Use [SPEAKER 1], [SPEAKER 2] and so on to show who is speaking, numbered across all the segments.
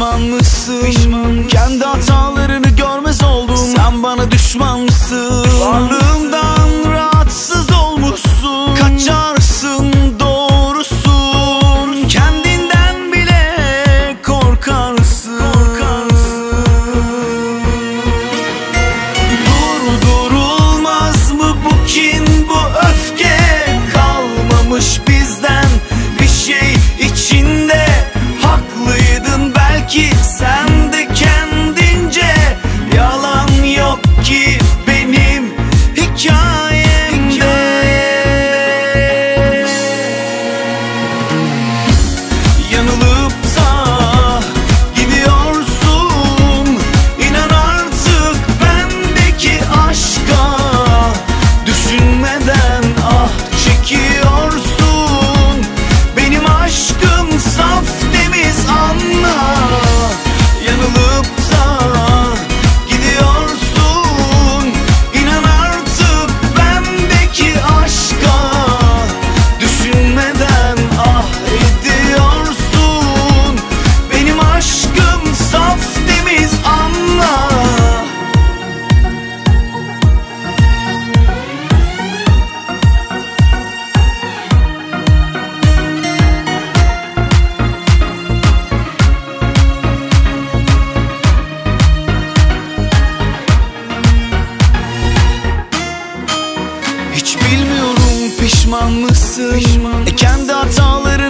[SPEAKER 1] pişman mısın? Kendi hatalarını görmez oldum Sen bana düşman mısın? Varlığımdan pişman mısın? Pişman mısın? E kendi hataların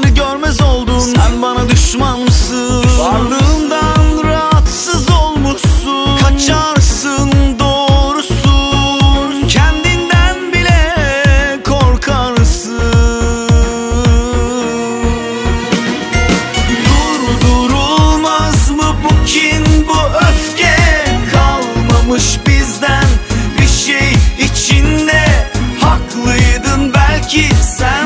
[SPEAKER 1] que sai.